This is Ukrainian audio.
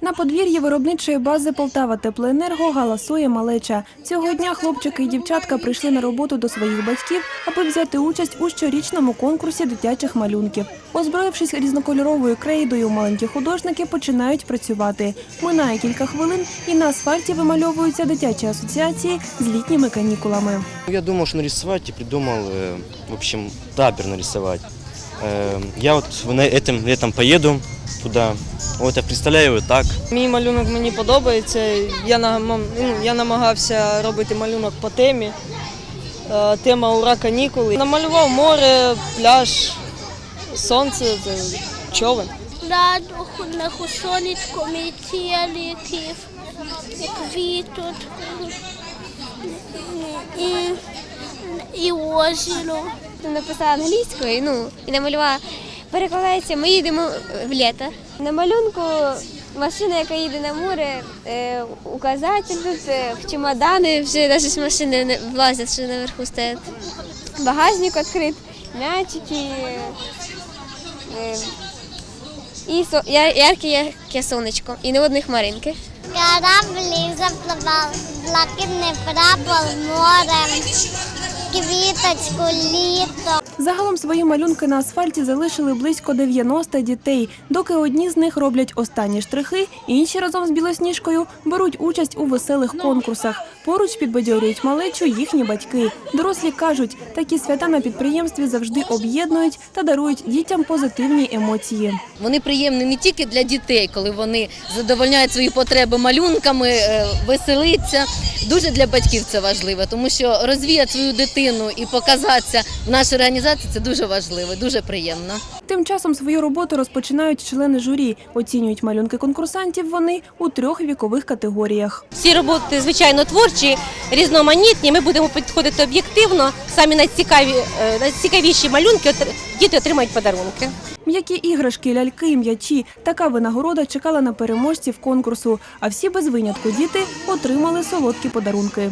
На подвір'ї виробничої бази Полтава Теплоенерго галасує малеча. Цього дня хлопчики і дівчатка прийшли на роботу до своїх батьків, аби взяти участь у щорічному конкурсі дитячих малюнків. Озброївшись різнокольоровою крейдою, маленькі художники починають працювати. Минає кілька хвилин, і на асфальті вимальовуються дитячі асоціації з літніми канікулами. Я думал, что нарисовать и придумал, э, в общем, табер нарисовать. Э, Я вот на этим летом поеду туда. Вот я представляю так. Мій малюнок мені подобається. Я, ну, я намагався робити малюнок по темі. Е, Тема ура канікули. Намалював море, пляж, сонце, це човен. на сонечко, метеликів, квіток і, і озеро. написала англійською, ну і намалювала. Перекладається, ми їдемо в літо. На малюнку машина, яка їде на море, е, указатель тут, е, чемодани, вже навіть машини не влазять, що наверху стоять. Багажник відкрит, м'ячики. Е, і ярке, сонечко, і не одних хмаринки. Кораблі запливали, блакитний прапор морем, квіточку літо. Загалом свої малюнки на асфальті залишили близько 90 дітей. Доки одні з них роблять останні штрихи, інші разом з білосніжкою беруть участь у веселих конкурсах. Поруч підбадьорюють малечу їхні батьки. Дорослі кажуть, такі свята на підприємстві завжди об'єднують та дарують дітям позитивні емоції. Вони приємні не тільки для дітей, коли вони задовольняють свої потреби малюнками, е, веселиться. Дуже для батьків це важливо, тому що розвіяти свою дитину і показатися в нашій організації це дуже важливо, дуже приємно. Тим часом свою роботу розпочинають члени журі. Оцінюють малюнки конкурсантів вони у трьох вікових категоріях. Всі роботи, звичайно, творчі, різноманітні. Ми будемо підходити об'єктивно. Самі найцікаві, е, найцікавіші малюнки діти отримають подарунки. М'які іграшки, ляльки, м'ячі. Така винагорода чекала на переможців конкурсу. А всі без винятку діти отримали солодкі подарунки.